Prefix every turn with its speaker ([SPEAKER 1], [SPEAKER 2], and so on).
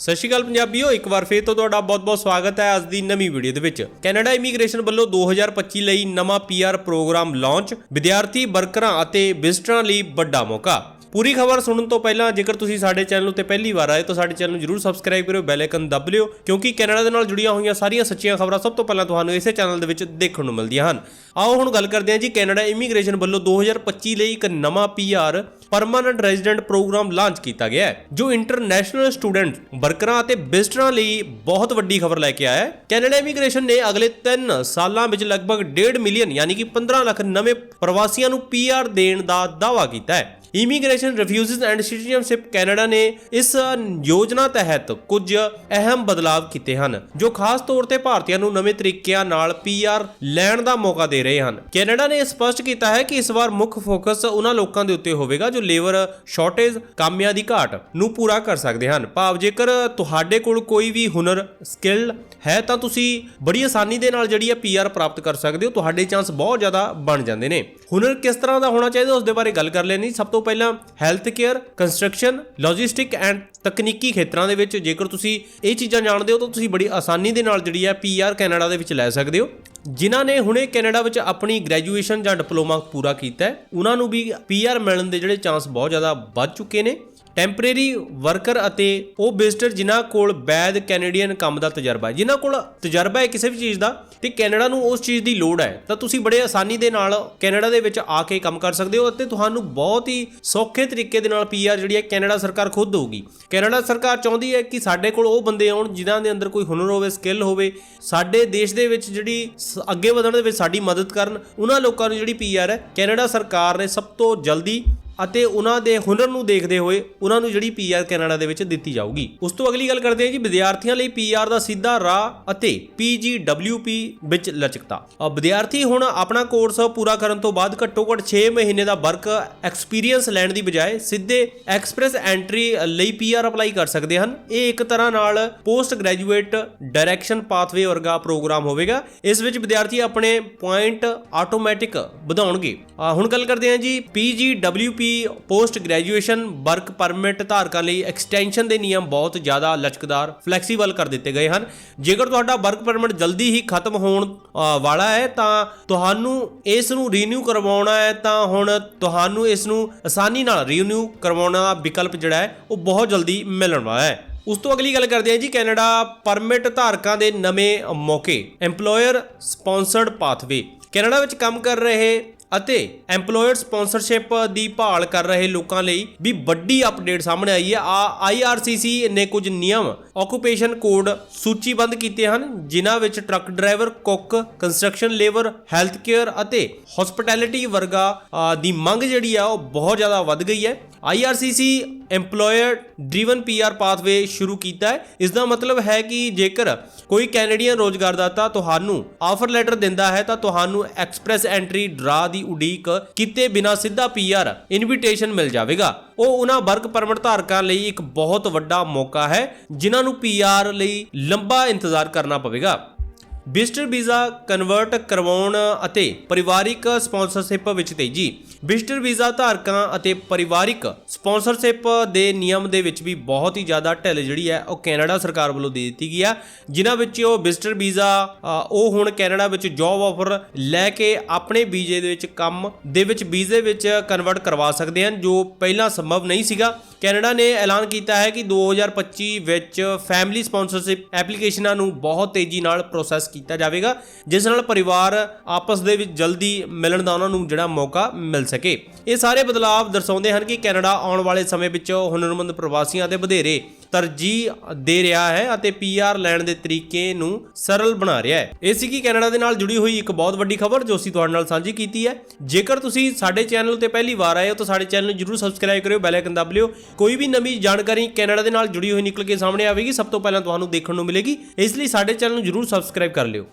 [SPEAKER 1] ਸਤਿ ਸ਼੍ਰੀ ਅਕਾਲ ਪੰਜਾਬੀਓ, ਇੱਕ ਵਾਰ ਫੇਰ ਤੋਂ ਤੁਹਾਡਾ ਬਹੁਤ-ਬਹੁਤ ਸਵਾਗਤ ਹੈ ਅੱਜ ਦੀ ਨਵੀਂ ਵੀਡੀਓ ਦੇ ਵਿੱਚ। ਕੈਨੇਡਾ ਇਮੀਗ੍ਰੇਸ਼ਨ ਵੱਲੋਂ 2025 ਲਈ ਨਵਾਂ ਪੀਆਰ ਪ੍ਰੋਗਰਾਮ ਲਾਂਚ ਵਿਦਿਆਰਥੀ ਵਰਕਰਾਂ ਅਤੇ ਵਿਜ਼ਟਰਾਂ ਲਈ ਵੱਡਾ ਮੌਕਾ। ਪੂਰੀ ਖਬਰ ਸੁਣਨ ਤੋਂ ਪਹਿਲਾਂ ਜੇਕਰ ਤੁਸੀਂ ਸਾਡੇ ਚੈਨਲ ਉੱਤੇ ਪਹਿਲੀ ਵਾਰ ਆਏ ਤਾਂ ਸਾਡੇ ਚੈਨਲ ਨੂੰ ਜਰੂਰ ਸਬਸਕ੍ਰਾਈਬ ਕਰਿਓ ਬੈਲ ਆਈਕਨ ਦਬ ਲਿਓ, ਕਿਉਂਕਿ ਕੈਨੇਡਾ ਦੇ ਨਾਲ ਜੁੜੀਆਂ ਹੋਈਆਂ ਸਾਰੀਆਂ ਸੱਚੀਆਂ ਖਬਰਾਂ ਸਭ ਤੋਂ ਪਹਿਲਾਂ ਤੁਹਾਨੂੰ ਇਸੇ ਚੈਨਲ ਦੇ ਵਿੱਚ ਦੇਖਣ ਨੂੰ ਮਿਲਦੀਆਂ ਹਨ। ਆਓ ਹੁਣ ਗੱਲ ਕਰਦੇ ਹਾਂ ਜੀ ਕੈਨੇਡਾ ਇਮੀਗ੍ਰੇਸ਼ਨ ਵੱਲੋਂ 2025 ਲਈ ਇੱਕ ਨਵਾਂ PR permanent resident program launch ਕੀਤਾ ਗਿਆ ਹੈ, ਜੋ ਇੰਟਰਨੈਸ਼ਨਲ ਸਟੂਡੈਂਟ ਵਰਕਰਾਂ ਅਤੇ ਵਿਜ਼ਟਰਾਂ ਲਈ ਬਹੁਤ ਵੱਡੀ ਖਬਰ ਲੈ ਕੇ ਆਇਆ ਹੈ। ਕੈਨੇਡਾ ਇਮੀਗ੍ਰੇਸ਼ਨ ਨੇ ਅਗਲੇ 3 ਸਾਲਾਂ ਵਿੱਚ ਲਗਭਗ 1.5 ਮਿਲੀਅਨ, ਯਾਨੀ ਕਿ 15 ਲੱਖ ਨਵੇਂ ਪ੍ਰਵਾਸੀਆਂ ਨੂੰ ਪੀਆਰ ਦੇਣ ਦਾ ਦਾਅਵਾ ਕੀਤਾ ਹੈ। Immigration refugees and citizenship Canada ਨੇ ਇਸ ਯੋਜਨਾ ਤਹਿਤ ਕੁਝ ਅਹਿਮ ਬਦਲਾਅ ਕੀਤੇ ਹਨ, ਜੋ ਖਾਸ ਤੌਰ ਤੇ ਭਾਰਤੀਆਂ ਨੂੰ ਨਵੇਂ ਤਰੀਕਿਆਂ ਨਾਲ ਪੀਆਰ ਲੈਣ ਦਾ ਮੌਕਾ ਦੇ ਰਹੇ ਹਨ। ਕੈਨੇਡਾ ਨੇ ਸਪਸ਼ਟ ਕੀਤਾ ਹੈ ਕਿ ਇਸ ਵਾਰ ਮੁੱਖ ਫੋਕਸ ਉਹਨਾਂ ਲੋਕਾਂ ਦੇ ਉੱਤੇ ਹੋਵੇਗਾ ਜੋ ਲੇਬਰ ਸ਼ਾਰਟੇਜ ਕਾਮਿਆਂ ਦੀ ਘਾਟ ਨੂੰ ਪੂਰਾ ਕਰ ਸਕਦੇ ਹਨ। ਭਾਵ ਜੇਕਰ ਤੁਹਾਡੇ ਕੋਲ ਕੋਈ ਵੀ ਹੁਨਰ, ਸਕਿੱਲ ਹੈ ਤਾਂ ਤੁਸੀਂ ਬੜੀ ਆਸਾਨੀ ਦੇ ਨਾਲ ਜਿਹੜੀ ਹੈ ਪੀਆਰ ਪ੍ਰਾਪਤ ਕਰ ਸਕਦੇ ਹੋ, ਤੁਹਾਡੇ ਚਾਂਸ ਬਹੁਤ ਜ਼ਿਆਦਾ ਬਣ ਜਾਂਦੇ ਨੇ। ਹੁਨਰ ਕਿਸ ਤਰ੍ਹਾਂ ਦਾ ਹੋਣਾ ਚਾਹੀਦਾ, ਉਸ ਦੇ ਬਾਰੇ ਗੱਲ ਕਰ ਲੈਣੀ ਸਭ ਤੋਂ ਤੋਂ ਪਹਿਲਾਂ health care construction logistic and ਤਕਨੀਕੀ ਖੇਤਰਾਂ ਦੇ ਵਿੱਚ ਜੇਕਰ ਤੁਸੀਂ ਇਹ ਚੀਜ਼ਾਂ ਜਾਣਦੇ ਹੋ ਤਾਂ ਤੁਸੀਂ ਬੜੀ ਆਸਾਨੀ ਦੇ ਨਾਲ ਜਿਹੜੀ ਹੈ ਪੀਆਰ ਕੈਨੇਡਾ ਦੇ ਵਿੱਚ ਲੈ ਸਕਦੇ ਹੋ। ਜਿਨ੍ਹਾਂ ਨੇ ਹੁਣੇ ਕੈਨੇਡਾ ਵਿੱਚ ਆਪਣੀ ਗ੍ਰੈਜੂਏਸ਼ਨ ਜਾਂ ਡਿਪਲੋਮਾ ਪੂਰਾ ਕੀਤਾ ਹੈ, ਉਹਨਾਂ ਨੂੰ ਵੀ ਪੀਆਰ ਮਿਲਣ ਦੇ ਜਿਹੜੇ ਚਾਂਸ ਬਹੁਤ ਜ਼ਿਆਦਾ ਵੱਧ ਚੁੱਕੇ ਨੇ। ਟੈਂਪਰੇਰੀ ਵਰਕਰ ਅਤੇ ਉਹ ਵਿਜ਼ਟਰ ਜਿਨ੍ਹਾਂ ਕੋਲ ਵੈਦ ਕੈਨੇਡੀਅਨ ਕੰਮ ਦਾ ਤਜਰਬਾ ਹੈ। ਜਿਨ੍ਹਾਂ ਕੋਲ ਤਜਰਬਾ ਹੈ ਕਿਸੇ ਵੀ ਚੀਜ਼ ਦਾ ਤੇ ਕੈਨੇਡਾ ਨੂੰ ਉਸ ਚੀਜ਼ ਦੀ ਲੋੜ ਹੈ, ਤਾਂ ਤੁਸੀਂ ਬੜੇ ਆਸਾਨੀ ਦੇ ਨਾਲ ਕੈਨੇਡਾ ਦੇ ਵਿੱਚ ਆ ਕੇ ਕੰਮ ਕਰ ਸਕਦੇ ਹੋ ਅਤੇ ਤੁਹਾਨੂੰ ਬਹੁਤ ਹੀ ਸੌਖੇ ਤਰੀਕੇ ਦੇ ਨਾਲ ਪੀਆਰ ਜਿਹੜੀ ਹੈ ਕੈਨੇਡਾ ਸਰਕਾਰ ਖੁਦ ਦੇਊਗੀ। ਕੈਨੇਡਾ ਸਰਕਾਰ ਚਾਹੁੰਦੀ ਹੈ ਕਿ ਸਾਡੇ ਕੋਲ ਉਹ ਬੰਦੇ ਆਉਣ ਜਿਨ੍ਹਾਂ ਦੇ ਅੰਦਰ ਕੋਈ ਹੁਨਰ ਹੋਵੇ ਸਕਿੱਲ ਹੋਵੇ, ਸਾਡੇ ਦੇਸ਼ ਦੇ ਵਿੱਚ ਜਿਹੜੀ ਸ- ਅੱਗੇ ਵਧਣ ਦੇ ਵਿੱਚ ਸਾਡੀ ਮਦਦ ਕਰਨ, ਉਹਨਾਂ ਲੋਕਾਂ ਨੂੰ ਜਿਹੜੀ ਪੀਆਰ ਹੈ, ਕੈਨੇਡਾ ਸਰਕਾਰ ਨੇ ਸਭ ਤੋਂ ਜਲਦੀ ਅਤੇ ਉਹਨਾਂ ਦੇ ਹੁਨਰ ਨੂੰ ਦੇਖਦੇ ਹੋਏ ਉਹਨਾਂ ਨੂੰ ਜਿਹੜੀ ਪੀਆਰ ਕੈਨੇਡਾ ਦੇ ਵਿੱਚ ਦਿੱਤੀ ਜਾਊਗੀ। ਉਸ ਤੋਂ ਅਗਲੀ ਗੱਲ ਕਰਦੇ ਹਾਂ ਜੀ, ਵਿਦਿਆਰਥੀਆਂ ਲਈ ਪੀਆਰ ਦਾ ਸਿੱਧਾ ਰਾਹ ਅਤੇ ਪੀਜੀਡਬਲਯੂਪੀ ਵਿੱਚ ਲਚਕਤਾ। ਵਿਦਿਆਰਥੀ ਹੁਣ ਆਪਣਾ ਕੋਰਸ ਪੂਰਾ ਕਰਨ ਤੋਂ ਬਾਅਦ ਘੱਟੋ ਘੱਟ 6 ਮਹੀਨੇ ਦਾ ਵਰਕ ਐਕਸਪੀਰੀਅੰਸ ਲੈਣ ਦੀ ਬਜਾਏ ਸਿੱਧੇ ਐਕਸਪ੍ਰੈਸ ਐਂਟਰੀ ਲਈ ਪੀਆਰ ਅਪਲਾਈ ਕਰ ਸਕਦੇ ਹਨ। ਇਹ ਇੱਕ ਤਰ੍ਹਾਂ ਨਾਲ ਪੋਸਟ ਗ੍ਰੈਜੂਏਟ ਡਾਇਰੈਕਸ਼ਨ ਪਾਥਵੇ ਵਰਗਾ ਪ੍ਰੋਗਰਾਮ ਹੋਵੇਗਾ। ਇਸ ਵਿੱਚ ਵਿਦਿਆਰਥੀ ਆਪਣੇ ਪੁਆਇੰਟ ਆਟੋਮੈਟਿਕ ਵਧਾਉਣਗੇ। ਹੁਣ ਗੱਲ ਕਰਦੇ ਹਾਂ ਜੀ PGWP post graduation work permit ਧਾਰਕਾਂ ਲਈ ਐਕਸਟੈਂਸ਼ਨ ਦੇ ਨਿਯਮ ਬਹੁਤ ਜ਼ਿਆਦਾ ਲਚਕਦਾਰ ਫਲੈਕਸੀਬਲ ਕਰ ਦਿੱਤੇ ਗਏ ਹਨ। ਜੇਕਰ ਤੁਹਾਡਾ ਵਰਕ ਪਰਮਿਟ ਜਲਦੀ ਹੀ ਖਤਮ ਹੋਣ ਵਾਲਾ ਹੈ, ਤਾਂ ਤੁਹਾਨੂੰ ਇਸ ਨੂੰ ਰੀਨਿਊ ਕਰਵਾਉਣਾ ਹੈ, ਤਾਂ ਹੁਣ ਤੁਹਾਨੂੰ ਇਸ ਨੂੰ ਆਸਾਨੀ ਨਾਲ ਰੀਨਿਊ ਕਰਵਾਉਣਾ ਦਾ ਵਿਕਲਪ ਜਿਹੜਾ ਹੈ, ਉਹ ਬਹੁਤ ਜਲਦੀ ਮਿਲਣ ਵਾਲਾ ਹੈ। ਉਸ ਤੋਂ ਅਗਲੀ ਗੱਲ ਕਰਦੇ ਹਾਂ ਜੀ, ਕੈਨੇਡਾ ਪਰਮਿਟ ਧਾਰਕਾਂ ਦੇ ਨਵੇਂ ਮੌਕੇ EMPLOYER ਸਪਾਂਸਰਡ ਪਾਥਵੇ ਕੈਨੇਡਾ ਵਿੱਚ ਕੰਮ ਕਰ ਰਹੇ ਅਤੇ EMPLOYER ਸਪਾਂਸਰਸ਼ਿਪ ਦੀ ਭਾਲ ਕਰ ਰਹੇ ਲੋਕਾਂ ਲਈ ਵੀ ਵੱਡੀ ਅਪਡੇਟ ਸਾਹਮਣੇ ਆਈ ਹੈ। ਆ IRCC ਨੇ ਕੁਝ ਨਿਯਮ ਆਕੂਪੇਸ਼ਨ ਕੋਡ ਸੂਚੀਬੱਧ ਕੀਤੇ ਹਨ, ਜਿਨ੍ਹਾਂ ਵਿੱਚ truck driver cook construction labour health care ਅਤੇ ਹਸਪਿਟੈਲਿਟੀ ਵਰਗਾ ਦੀ ਮੰਗ ਜਿਹੜੀ ਆ, ਉਹ ਬਹੁਤ ਜ਼ਿਆਦਾ ਵੱਧ ਗਈ ਹੈ। IRCC EMPLOYER driven PR pathway ਸ਼ੁਰੂ ਕੀਤਾ ਹੈ। ਇਸ ਦਾ ਮਤਲਬ ਹੈ ਕਿ ਜੇਕਰ ਕੋਈ ਕੈਨੇਡੀਅਨ ਰੋਜ਼ਗਾਰਦਾਤਾ ਤੁਹਾਨੂੰ ਆਫਰ ਲੈਟਰ ਦਿੰਦਾ ਹੈ, ਤਾਂ ਤੁਹਾਨੂੰ ਐਕਸਪ੍ਰੈਸ ਐਂਟਰੀ ਡਰਾ ਦੀ ਉਡੀਕ ਕੀਤੇ ਬਿਨਾ ਸਿੱਧਾ PR ਇਨਵੀਟੇਸ਼ਨ ਮਿਲ ਜਾਵੇਗਾ। ਉਹ ਉਹਨਾਂ ਵਰਕ ਪਰਮਿਟ ਧਾਰਕਾਂ ਲਈ ਇੱਕ ਬਹੁਤ ਵੱਡਾ ਮੌਕਾ ਹੈ, ਜਿਨ੍ਹਾਂ ਨੂੰ PR ਲਈ ਲੰਬਾ ਇੰਤਜ਼ਾਰ ਕਰਨਾ ਪਵੇਗਾ। ਵਿਜ਼ਟਰ ਵੀਜ਼ਾ ਕਨਵਰਟ ਕਰਵਾਉਣ ਅਤੇ ਪਰਿਵਾਰਿਕ ਸਪਾਂਸਰਸ਼ਿਪ ਵਿੱਚ ਤੇਜ਼ੀ। ਵਿਜ਼ਟਰ ਵੀਜ਼ਾ ਧਾਰਕਾਂ ਅਤੇ ਪਰਿਵਾਰਿਕ ਸਪਾਂਸਰਸ਼ਿਪ ਦੇ ਨਿਯਮ ਦੇ ਵਿੱਚ ਵੀ ਬਹੁਤ ਹੀ ਜ਼ਿਆਦਾ ਢਿੱਲ ਜਿਹੜੀ ਹੈ, ਉਹ ਕੈਨੇਡਾ ਸਰਕਾਰ ਵੱਲੋਂ ਦੇ ਦਿੱਤੀ ਗਈ ਹੈ। ਜਿਨ੍ਹਾਂ ਵਿੱਚ ਉਹ ਵਿਜ਼ਟਰ ਵੀਜ਼ਾ ਉਹ ਹੁਣ ਕੈਨੇਡਾ ਵਿੱਚ ਜੌਬ ਆਫਰ ਲੈ ਕੇ ਆਪਣੇ ਵੀਜ਼ੇ ਦੇ ਵਿੱਚ ਕੰਮ ਦੇ ਵਿੱਚ, ਵੀਜ਼ੇ ਵਿੱਚ ਕਨਵਰਟ ਕਰਵਾ ਸਕਦੇ ਹਨ, ਜੋ ਪਹਿਲਾਂ ਸੰਭਵ ਨਹੀਂ ਸੀਗਾ। ਕੈਨੇਡਾ ਨੇ ਐਲਾਨ ਕੀਤਾ ਹੈ ਕਿ 2025 ਵਿੱਚ ਫੈਮਿਲੀ ਸਪਾਂਸਰਸ਼ਿਪ ਐਪਲੀਕੇਸ਼ਨਾਂ ਨੂੰ ਬਹੁਤ ਤੇਜ਼ੀ ਨਾਲ ਪ੍ਰੋਸੈਸ ਕੀਤਾ ਜਾਵੇਗਾ, ਜਿਸ ਨਾਲ ਪਰਿਵਾਰ ਆਪਸ ਦੇ ਵਿੱਚ ਜਲਦੀ ਮਿਲਣ ਦਾ ਉਹਨਾਂ ਨੂੰ ਜਿਹੜਾ ਮੌਕਾ ਮਿਲ ਸਕੇ। ਇਹ ਸਾਰੇ ਬਦਲਾਅ ਦਰਸਾਉਂਦੇ ਹਨ ਕਿ ਕੈਨੇਡਾ ਆਉਣ ਵਾਲੇ ਸਮੇਂ ਵਿੱਚ ਹੁਨਰਮੰਦ ਪ੍ਰਵਾਸੀਆਂ ਤੇ ਵਧੇਰੇ ਤਰਜੀਹ ਦੇ ਰਿਹਾ ਹੈ ਅਤੇ ਪੀਆਰ ਲੈਣ ਦੇ ਤਰੀਕੇ ਨੂੰ ਸਰਲ ਬਣਾ ਰਿਹਾ ਹੈ। ਇਹ ਸੀ ਕਿ ਕੈਨੇਡਾ ਦੇ ਨਾਲ ਜੁੜੀ ਹੋਈ ਇੱਕ ਬਹੁਤ ਵੱਡੀ ਖਬਰ ਜੋ ਅਸੀਂ ਤੁਹਾਡੇ ਨਾਲ ਸਾਂਝੀ ਕੀਤੀ ਹੈ। ਜੇਕਰ ਤੁਸੀਂ ਸਾਡੇ ਚੈਨਲ ਤੇ ਪਹਿਲੀ ਵਾਰ ਆਏ ਹੋ ਤਾਂ ਸਾਡੇ ਚੈਨਲ ਨੂੰ ਜਰੂਰ ਸਬਸਕ੍ਰਾਈਬ ਕਰਿਓ ਬੈਲ ਆਈਕਨ ਦਬ ਲਿਓ। ਕੋਈ ਵੀ ਨਵੀਂ ਜਾਣਕਾਰੀ ਕੈਨੇਡਾ ਦੇ ਨਾਲ ਜੁੜੀ ਹੋਈ ਨਿਕਲ ਕੇ ਸਾਹਮਣੇ ਆਵੇਗੀ, ਸਭ ਤੋਂ ਪਹਿਲਾਂ ਤੁਹਾਨੂੰ ਦੇਖਣ ਨੂੰ ਮਿਲੇਗੀ। ਇਸ ਲਈ ਸਾਡੇ ਚੈਨਲ ਨੂੰ ਜਰੂਰ ਸਬਸਕ੍ਰਾਈਬ ਕਰ ਲਿਓ।